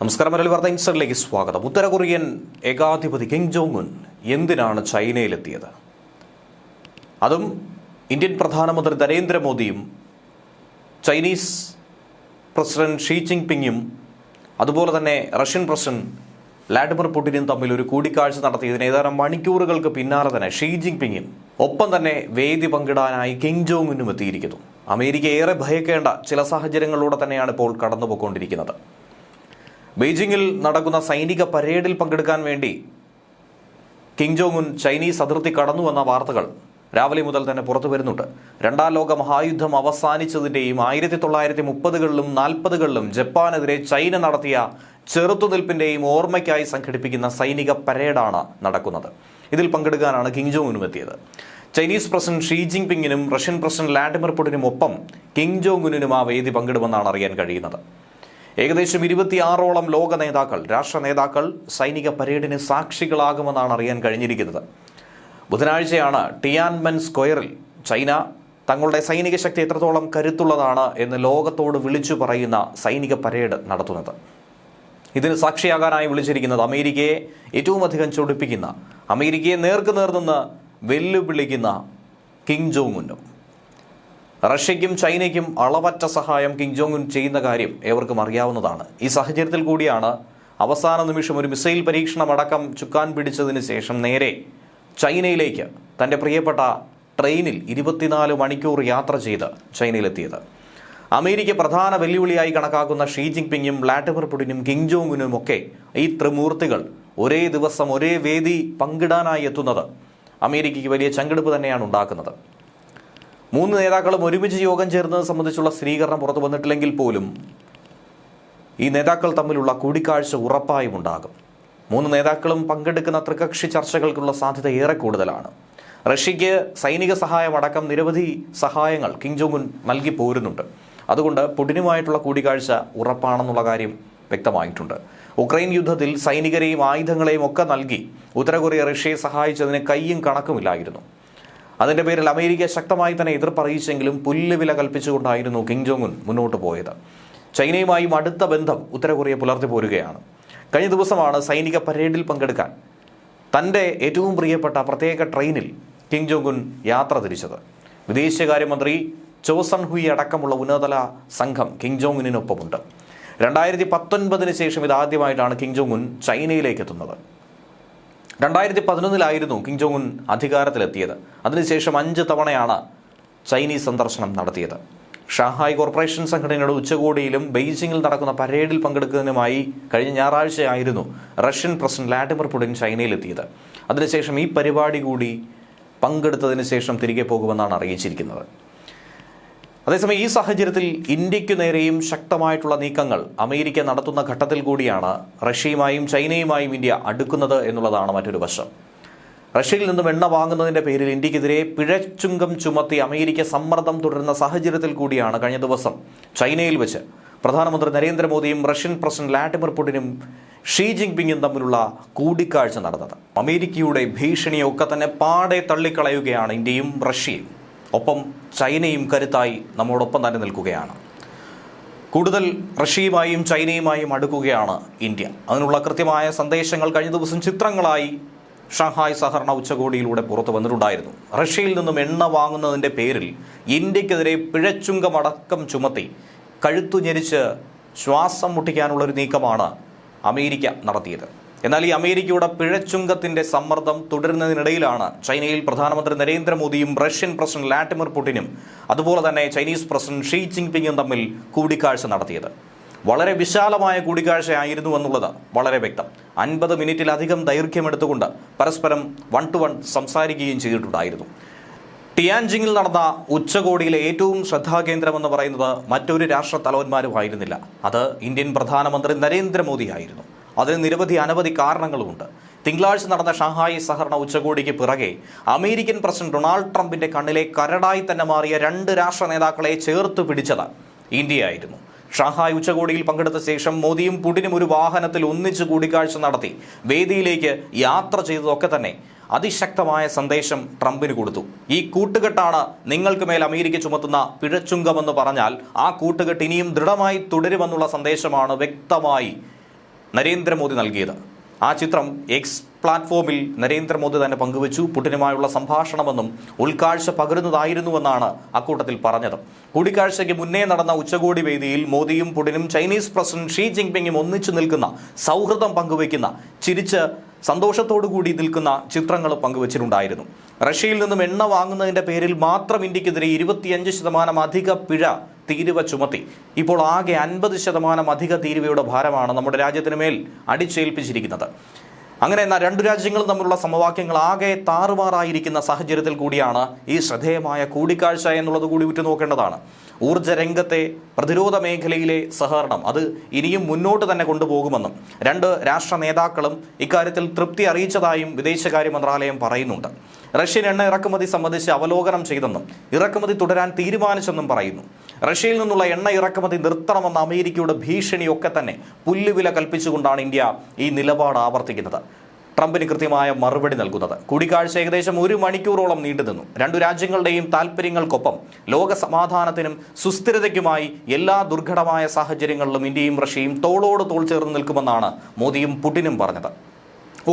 നമസ്കാരം മലയാളി വാർത്ത ഇൻസ്റ്റിലേക്ക് സ്വാഗതം. ഉത്തര കൊറിയൻ ഏകാധിപതി കിങ് ജോങ് ഉൻ എന്തിനാണ് ചൈനയിലെത്തിയത്? അതും ഇന്ത്യൻ പ്രധാനമന്ത്രി നരേന്ദ്രമോദിയും ചൈനീസ് പ്രസിഡന്റ് ഷീ ജിങ് പിങ്ങും അതുപോലെ തന്നെ റഷ്യൻ പ്രസിഡന്റ് വ്ളാഡിമിർ പുടിനും തമ്മിൽ ഒരു കൂടിക്കാഴ്ച നടത്തിയതിന് ഏതാനും മണിക്കൂറുകൾക്ക് പിന്നാലെ തന്നെ ഷീ ജിങ് പിങ്ങും ഒപ്പം തന്നെ വേദി പങ്കിടാനായി കിങ് ജോങ് ഉന്നും എത്തിയിരിക്കുന്നു. അമേരിക്ക ഏറെ ഭയക്കേണ്ട ചില സാഹചര്യങ്ങളിലൂടെ തന്നെയാണ് ഇപ്പോൾ കടന്നുപോയിക്കൊണ്ടിരിക്കുന്നത്. ബെയ്ജിങ്ങിൽ നടക്കുന്ന സൈനിക പരേഡിൽ പങ്കെടുക്കാൻ വേണ്ടി കിങ് ജോങ് ഉൻ ചൈനീസ് അതിർത്തി കടന്നു എന്ന വാർത്തകൾ രാവിലെ മുതൽ തന്നെ പുറത്തു വരുന്നുണ്ട്. രണ്ടാം ലോക മഹായുദ്ധം അവസാനിച്ചതിന്റെയും ആയിരത്തി തൊള്ളായിരത്തി മുപ്പതുകളിലും നാൽപ്പതുകളിലും ജപ്പാനെതിരെ ചൈന നടത്തിയ ചെറുത്തുനിൽപ്പിന്റെയും ഓർമ്മയ്ക്കായി സംഘടിപ്പിക്കുന്ന സൈനിക പരേഡാണ് നടക്കുന്നത്. ഇതിൽ പങ്കെടുക്കാനാണ് കിങ് ജോങ് ഉനും എത്തിയത്. ചൈനീസ് പ്രസിഡന്റ് ഷീ ജിങ് പിങ്ങിനും റഷ്യൻ പ്രസിഡന്റ് വ്ളാഡിമിർ പുടിനും ഒപ്പം കിങ് ജോങ് ഉനും ആ വേദി പങ്കിടുമെന്നാണ് അറിയാൻ കഴിയുന്നത്. ഏകദേശം ഇരുപത്തിയാറോളം ലോക നേതാക്കൾ രാഷ്ട്ര നേതാക്കൾ സൈനിക പരേഡിന് സാക്ഷികളാകുമെന്നാണ് അറിയാൻ കഴിഞ്ഞിരിക്കുന്നത്. ബുധനാഴ്ചയാണ് ടിയാൻമെൻ സ്ക്വയറിൽ ചൈന തങ്ങളുടെ സൈനിക ശക്തി എത്രത്തോളം കരുത്തുള്ളതാണ് എന്ന് ലോകത്തോട് വിളിച്ചു പറയുന്ന സൈനിക പരേഡ് നടത്തുന്നത്. ഇതിന് സാക്ഷിയാകാനായി വിളിച്ചിരിക്കുന്നത് അമേരിക്കയെ ഏറ്റവും അധികം ചൊടിപ്പിക്കുന്ന അമേരിക്കയെ നേർക്ക് നേർന്നെന്ന് നിന്ന് വെല്ലുവിളിക്കുന്ന കിങ് ജോങ് ഉന്നും. റഷ്യയ്ക്കും ചൈനയ്ക്കും അളവറ്റ സഹായം കിങ് ജോങ് ഉൻ ചെയ്യുന്ന കാര്യം ഏവർക്കും അറിയാവുന്നതാണ്. ഈ സാഹചര്യത്തിൽ കൂടിയാണ് അവസാന നിമിഷം ഒരു മിസൈൽ പരീക്ഷണം അടക്കം ചുക്കാൻ പിടിച്ചതിന് ശേഷം നേരെ ചൈനയിലേക്ക് തന്റെ പ്രിയപ്പെട്ട ട്രെയിനിൽ ഇരുപത്തിനാല് മണിക്കൂർ യാത്ര ചെയ്ത് ചൈനയിലെത്തിയത്. അമേരിക്ക പ്രധാന വെല്ലുവിളിയായി കണക്കാക്കുന്ന ഷീ ജിങ് പിങ്ങും വ്ലാഡിമിർ പുടിനും കിങ് ജോങ് ഒക്കെ ഈ ത്രിമൂർത്തികൾ ഒരേ ദിവസം ഒരേ വേദി പങ്കിടാനായി എത്തുന്നത് അമേരിക്കയ്ക്ക് വലിയ ചങ്കെടുപ്പ് തന്നെയാണ് ഉണ്ടാക്കുന്നത്. മൂന്ന് നേതാക്കളും ഒരുമിച്ച് യോഗം ചേർന്നത് സംബന്ധിച്ചുള്ള സ്ഥിരീകരണം പുറത്തു വന്നിട്ടില്ലെങ്കിൽ പോലും ഈ നേതാക്കൾ തമ്മിലുള്ള കൂടിക്കാഴ്ച ഉറപ്പായും ഉണ്ടാകും. മൂന്ന് നേതാക്കളും പങ്കെടുക്കുന്ന ത്രികക്ഷി ചർച്ചകൾക്കുള്ള സാധ്യത ഏറെ കൂടുതലാണ്. റഷ്യയ്ക്ക് സൈനിക സഹായം അടക്കം നിരവധി സഹായങ്ങൾ കിങ് ഉൻ നൽകി പോരുന്നുണ്ട്. അതുകൊണ്ട് പുടിനുമായിട്ടുള്ള കൂടിക്കാഴ്ച ഉറപ്പാണെന്നുള്ള കാര്യം വ്യക്തമായിട്ടുണ്ട്. ഉക്രൈൻ യുദ്ധത്തിൽ സൈനികരെയും ആയുധങ്ങളെയും ഒക്കെ നൽകി ഉത്തര കൊറിയ റഷ്യയെ സഹായിച്ചതിന് കയ്യും കണക്കുമില്ലായിരുന്നു. അതിന്റെ പേരിൽ അമേരിക്ക ശക്തമായി തന്നെ എതിർപ്പറിയിച്ചെങ്കിലും പുല്ലുവില കൽപ്പിച്ചുകൊണ്ടായിരുന്നു കിങ് ജോങ് ഉൻ മുന്നോട്ട് പോയത്. ചൈനയുമായും അടുത്ത ബന്ധം ഉത്തര കൊറിയ പുലർത്തി പോരുകയാണ്. കഴിഞ്ഞ ദിവസമാണ് സൈനിക പരേഡിൽ പങ്കെടുക്കാൻ തന്റെ ഏറ്റവും പ്രിയപ്പെട്ട പ്രത്യേക ട്രെയിനിൽ കിങ് ജോങ് ഉൻ യാത്ര തിരിച്ചത്. വിദേശകാര്യമന്ത്രി ചോസൺ ഹുയി അടക്കമുള്ള ഉന്നതതല സംഘം കിങ് ജോങ് ഉന്നിനൊപ്പമുണ്ട്. രണ്ടായിരത്തി പത്തൊൻപതിന് ശേഷം ഇതാദ്യമായിട്ടാണ് കിങ് ജോങ് ഉൻ ചൈനയിലേക്ക് എത്തുന്നത്. രണ്ടായിരത്തി പതിനൊന്നിലായിരുന്നു കിങ് ജോങ് ഉൻ അധികാരത്തിലെത്തിയത്. അതിനുശേഷം അഞ്ച് തവണയാണ് ചൈനീസ് സന്ദർശനം നടത്തിയത്. ഷാഹായ് കോർപ്പറേഷൻ സംഘടനയുടെ ഉച്ചകോടിയിലും ബെയ്ജിങ്ങിൽ നടക്കുന്ന പരേഡിൽ പങ്കെടുക്കുന്നതിനുമായി കഴിഞ്ഞ ഞായറാഴ്ചയായിരുന്നു റഷ്യൻ പ്രസിഡന്റ് വ്ളാഡിമിർ പുടിൻ ചൈനയിലെത്തിയത്. അതിനുശേഷം ഈ പരിപാടി കൂടി പങ്കെടുത്തതിന് ശേഷം തിരികെ പോകുമെന്നാണ് അറിയിച്ചിരിക്കുന്നത്. അതേസമയം ഈ സാഹചര്യത്തിൽ ഇന്ത്യക്കു നേരെയും ശക്തമായിട്ടുള്ള നീക്കങ്ങൾ അമേരിക്ക നടത്തുന്ന ഘട്ടത്തിൽ കൂടിയാണ് റഷ്യയുമായും ചൈനയുമായും ഇന്ത്യ അടുക്കുന്നത് എന്നുള്ളതാണ് മറ്റൊരു വശം. റഷ്യയിൽ നിന്നും എണ്ണ വാങ്ങുന്നതിന്റെ പേരിൽ ഇന്ത്യക്കെതിരെ പിഴച്ചുങ്കം ചുമത്തി അമേരിക്ക സമ്മർദ്ദം തുടരുന്ന സാഹചര്യത്തിൽ കൂടിയാണ് കഴിഞ്ഞ ദിവസം ചൈനയിൽ വെച്ച്. പ്രധാനമന്ത്രി നരേന്ദ്രമോദിയും റഷ്യൻ പ്രസിഡന്റ് വ്ളാഡിമിർ പുടിനും ഷീ ജിങ് പിങ്ങും തമ്മിലുള്ള കൂടിക്കാഴ്ച നടന്നത്. അമേരിക്കയുടെ ഭീഷണിയൊക്കെ തന്നെ പാടെ തള്ളിക്കളയുകയാണ് ഇന്ത്യയും റഷ്യയും. ഒപ്പം ചൈനയും കരുത്തായി നമ്മോടൊപ്പം തന്നെ നിൽക്കുകയാണ്. കൂടുതൽ റഷ്യയുമായും ചൈനയുമായും അടുക്കുകയാണ് ഇന്ത്യ. അതിനുള്ള കൃത്യമായ സന്ദേശങ്ങൾ കഴിഞ്ഞ ദിവസം ചിത്രങ്ങളായി ഷാങ്ഹായ് സഹകരണ ഉച്ചകോടിയിലൂടെ പുറത്തു വന്നിട്ടുണ്ടായിരുന്നു. റഷ്യയിൽ നിന്നും എണ്ണ വാങ്ങുന്നതിന്റെ പേരിൽ ഇന്ത്യക്കെതിരെ പിഴച്ചുങ്കമടക്കം ചുമത്തി കഴുത്തു ഞെരിച്ച് ശ്വാസം മുട്ടിക്കാനുള്ളൊരു നീക്കമാണ് അമേരിക്ക നടത്തിയത്. എന്നാൽ ഈ അമേരിക്കയുടെ പിഴച്ചുങ്കത്തിന്റെ സമ്മർദ്ദം തുടരുന്നതിനിടയിലാണ് ചൈനയിൽ പ്രധാനമന്ത്രി നരേന്ദ്രമോദിയും റഷ്യൻ പ്രസിഡന്റ് വ്ളാഡിമിർ പുടിനും അതുപോലെ തന്നെ ചൈനീസ് പ്രസിഡന്റ് ഷീ ജിങ് പിങ്ങും തമ്മിൽ കൂടിക്കാഴ്ച നടത്തിയത്. വളരെ വിശാലമായ കൂടിക്കാഴ്ചയായിരുന്നു എന്നുള്ളത് വളരെ വ്യക്തം. അൻപത് മിനിറ്റിലധികം ദൈർഘ്യമെടുത്തുകൊണ്ട് പരസ്പരം വൺ ടു വൺ സംസാരിക്കുകയും ചെയ്തിട്ടുണ്ടായിരുന്നു. ടിയാൻജിങ്ങിൽ നടന്ന ഉച്ചകോടിയിലെ ഏറ്റവും ശ്രദ്ധാകേന്ദ്രമെന്ന് പറയുന്നത് മറ്റൊരു രാഷ്ട്ര തലവന്മാരുമായിരുന്നില്ല. അത് ഇന്ത്യൻ പ്രധാനമന്ത്രി നരേന്ദ്രമോദിയായിരുന്നു. അതിന് നിരവധി അനവധി കാരണങ്ങളുമുണ്ട്. തിങ്കളാഴ്ച നടന്ന ഷാങ്ഹായ് സഹകരണ ഉച്ചകോടിക്ക് പിറകെ അമേരിക്കൻ പ്രസിഡന്റ് ഡൊണാൾഡ് ട്രംപിന്റെ കണ്ണിലെ കരടായി തന്നെ മാറിയ രണ്ട് രാഷ്ട്ര നേതാക്കളെ ചേർത്ത് പിടിച്ചത് ഇന്ത്യയായിരുന്നു. ഷാങ്ഹായ് ഉച്ചകോടിയിൽ പങ്കെടുത്ത ശേഷം മോദിയും പുടിനും ഒരു വാഹനത്തിൽ ഒന്നിച്ച് കൂടിക്കാഴ്ച നടത്തി വേദിയിലേക്ക് യാത്ര ചെയ്തതൊക്കെ തന്നെ അതിശക്തമായ സന്ദേശം ട്രംപിന് കൊടുത്തു. ഈ കൂട്ടുകെട്ടാണ് നിങ്ങൾക്ക് മേൽ അമേരിക്ക ചുമത്തുന്ന പിഴച്ചുങ്കമെന്ന് പറഞ്ഞാൽ ആ കൂട്ടുകെട്ട് ഇനിയും ദൃഢമായി തുടരുമെന്നുള്ള സന്ദേശമാണ് വ്യക്തമായി നരേന്ദ്രമോദി നൽകിയത്. ആ ചിത്രം എക്സ് പ്ലാറ്റ്ഫോമിൽ നരേന്ദ്രമോദി തന്നെ പങ്കുവച്ചു. പുടിനുമായുള്ള സംഭാഷണമെന്നും ഉൾക്കാഴ്ച പകരുന്നതായിരുന്നുവെന്നാണ് അക്കൂട്ടത്തിൽ പറഞ്ഞത്. കൂടിക്കാഴ്ചയ്ക്ക് മുന്നേ നടന്ന ഉച്ചകോടി വേദിയിൽ മോദിയും പുടിനും ചൈനീസ് പ്രസിഡന്റ് ഷീ ജിൻപിങ്ങും ഒന്നിച്ചു നിൽക്കുന്ന സൗഹൃദം പങ്കുവയ്ക്കുന്ന ചിരിച്ച് സന്തോഷത്തോടുകൂടി നിൽക്കുന്ന ചിത്രങ്ങൾ പങ്കുവച്ചിട്ടുണ്ടായിരുന്നു. റഷ്യയിൽ നിന്നും എണ്ണ വാങ്ങുന്നതിന്റെ പേരിൽ മാത്രം ഇന്ത്യക്കെതിരെ ഇരുപത്തിയഞ്ച് ശതമാനം അധിക പിഴ തീരുവ ചുമത്തി. ഇപ്പോൾ ആകെ അൻപത് ശതമാനം അധിക തീരുവയുടെ ഭാരമാണ് നമ്മുടെ രാജ്യത്തിന് മേൽ അടിച്ചേൽപ്പിച്ചിരിക്കുന്നത്. അങ്ങനെ എന്നാൽ രണ്ടു രാജ്യങ്ങളും തമ്മിലുള്ള സമവാക്യങ്ങൾ ആകെ താറുമാറായിരിക്കുന്ന സാഹചര്യത്തിൽ കൂടിയാണ് ഈ ശ്രദ്ധേയമായ കൂടിക്കാഴ്ച എന്നുള്ളത് കൂടി ഉറ്റുനോക്കേണ്ടതാണ് ഊർജ രംഗത്തെ പ്രതിരോധ മേഖലയിലെ സഹകരണം അത് ഇനിയും മുന്നോട്ട് തന്നെ കൊണ്ടുപോകുമെന്നും രണ്ട് രാഷ്ട്ര നേതാക്കളും ഇക്കാര്യത്തിൽ തൃപ്തി അറിയിച്ചതായും വിദേശകാര്യ മന്ത്രാലയം പറയുന്നുണ്ട്. റഷ്യൻ എണ്ണ ഇറക്കുമതി സംബന്ധിച്ച് അവലോകനം ചെയ്തെന്നും ഇറക്കുമതി തുടരാൻ തീരുമാനിച്ചെന്നും പറയുന്നു. റഷ്യയിൽ നിന്നുള്ള എണ്ണ ഇറക്കുമതി നിർത്തണമെന്ന അമേരിക്കയുടെ ഭീഷണിയൊക്കെ തന്നെ പുല്ലുവില കൽപ്പിച്ചുകൊണ്ടാണ് ഇന്ത്യ ഈ നിലപാട് ആവർത്തിക്കുന്നത്. ട്രംപിന് കൃത്യമായ മറുപടി നൽകുന്നത്. കൂടിക്കാഴ്ച ഏകദേശം ഒരു മണിക്കൂറോളം നീണ്ടുനിന്നു രണ്ടു രാജ്യങ്ങളുടെയും താൽപ്പര്യങ്ങൾക്കൊപ്പം ലോക സമാധാനത്തിനും സുസ്ഥിരതയ്ക്കുമായി എല്ലാ ദുർഘടമായ സാഹചര്യങ്ങളിലും ഇന്ത്യയും റഷ്യയും തോളോട് തോൾ ചേർന്ന് നിൽക്കുമെന്നാണ് മോദിയും പുടിനും പറഞ്ഞത്.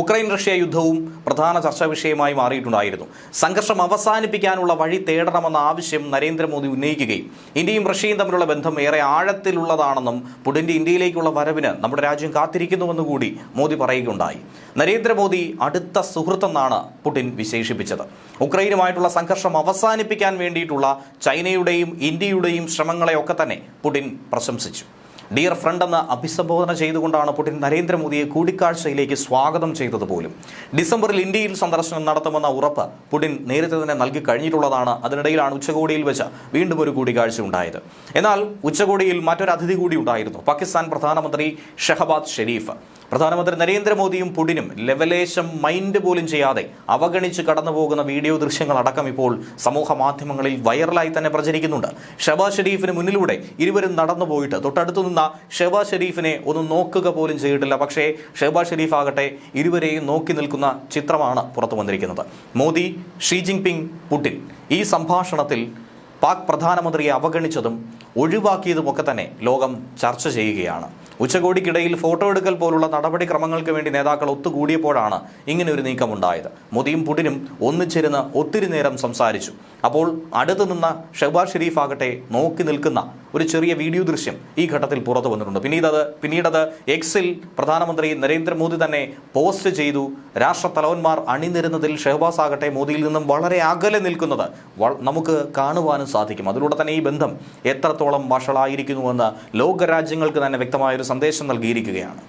ഉക്രൈൻ റഷ്യ യുദ്ധവും പ്രധാന ചർച്ചാ വിഷയമായി മാറിയിട്ടുണ്ടായിരുന്നു. സംഘർഷം അവസാനിപ്പിക്കാനുള്ള വഴി തേടണമെന്ന ആവശ്യം നരേന്ദ്രമോദി ഉന്നയിക്കുകയും ഇന്ത്യയും റഷ്യയും തമ്മിലുള്ള ബന്ധം ഏറെ ആഴത്തിലുള്ളതാണെന്നും പുടിന്റെ ഇന്ത്യയിലേക്കുള്ള വരവിന് നമ്മുടെ രാജ്യം കാത്തിരിക്കുന്നുവെന്ന് കൂടി മോദി പറയുകയുണ്ടായി. നരേന്ദ്രമോദി അടുത്ത സുഹൃത്തെന്നാണ് പുടിൻ വിശേഷിപ്പിച്ചത്. ഉക്രൈനുമായിട്ടുള്ള സംഘർഷം അവസാനിപ്പിക്കാൻ വേണ്ടിയിട്ടുള്ള ചൈനയുടെയും ഇന്ത്യയുടെയും ശ്രമങ്ങളെയൊക്കെ തന്നെ പുടിൻ പ്രശംസിച്ചു. ഡിയർ ഫ്രണ്ട് എന്ന് അഭിസംബോധന ചെയ്തുകൊണ്ടാണ് പുടിൻ നരേന്ദ്രമോദിയെ കൂടിക്കാഴ്ചയിലേക്ക് സ്വാഗതം ചെയ്തത് പോലും ഡിസംബറിൽ ഇന്ത്യയിൽ സന്ദർശനം നടത്തുമെന്ന ഉറപ്പ് പുടിൻ നേരത്തെ തന്നെ നൽകി കഴിഞ്ഞിട്ടുള്ളതാണ്. അതിനിടയിലാണ് ഉച്ചകോടിയിൽ വെച്ച് വീണ്ടും ഒരു കൂടിക്കാഴ്ച ഉണ്ടായത്. എന്നാൽ ഉച്ചകോടിയിൽ മറ്റൊരു അതിഥി കൂടി ഉണ്ടായിരുന്നു. പാകിസ്ഥാൻ പ്രധാനമന്ത്രി ഷഹബാദ് ഷെരീഫ്. പ്രധാനമന്ത്രി നരേന്ദ്രമോദിയും പുടിനും ലെവലേശം മൈൻഡ് പോലും ചെയ്യാതെ അവഗണിച്ച് കടന്നുപോകുന്ന വീഡിയോ ദൃശ്യങ്ങൾ അടക്കം ഇപ്പോൾ സമൂഹ മാധ്യമങ്ങളിൽ വൈറലായി തന്നെ പ്രചരിക്കുന്നുണ്ട്. ഷെബാ ഷെരീഫിന് മുന്നിലൂടെ ഇരുവരും നടന്നുപോയിട്ട് തൊട്ടടുത്തു നിന്ന ഷെബാ ഷെരീഫിനെ ഒന്ന് നോക്കുക പോലും ചെയ്തിട്ടില്ല. പക്ഷേ ഷെബാ ഷെരീഫ് ആകട്ടെ ഇരുവരെയും നോക്കി നിൽക്കുന്ന ചിത്രമാണ് പുറത്തു വന്നിരിക്കുന്നത്. മോദി ഷീ ജിൻപിങ് പുടിൻ ഈ സംഭാഷണത്തിൽ പാക് പ്രധാനമന്ത്രിയെ അവഗണിച്ചതും ഒഴിവാക്കിയതുമൊക്കെ തന്നെ ലോകം ചർച്ച ചെയ്യുകയാണ്. ഉച്ചകോടിക്കിടയിൽ ഫോട്ടോ എടുക്കൽ പോലുള്ള നടപടിക്രമങ്ങൾക്ക് വേണ്ടി നേതാക്കൾ ഒത്തുകൂടിയപ്പോഴാണ് ഇങ്ങനെ ഒരു നീക്കമുണ്ടായത്. മോദിയും പുടിനും ഒന്നിച്ചിരുന്ന് ഒത്തിരി നേരം സംസാരിച്ചു. അപ്പോൾ അടുത്ത് നിന്ന ഷഹബാസ് ഷെരീഫ് ആകട്ടെ നോക്കി നിൽക്കുന്ന ഒരു ചെറിയ വീഡിയോ ദൃശ്യം ഈ ഘട്ടത്തിൽ പുറത്തു വന്നിട്ടുണ്ട്. പിന്നീട് അത് പിന്നീടത് എക്സിൽ പ്രധാനമന്ത്രി നരേന്ദ്രമോദി തന്നെ പോസ്റ്റ് ചെയ്തു. രാഷ്ട്രത്തലവന്മാർ അണിനിരുന്നതിൽ ഷെഹബാസ് ആകട്ടെ മോദിയിൽ നിന്നും വളരെ അകലെ നിൽക്കുന്നത് നമുക്ക് കാണുവാനും സാധിക്കും. അതിലൂടെ തന്നെ ഈ ബന്ധം എത്രത്തോളം വഷളായിരിക്കുന്നുവെന്ന് ലോകരാജ്യങ്ങൾക്ക് തന്നെ വ്യക്തമായൊരു സന്ദേശം നൽകിയിരിക്കുകയാണ്.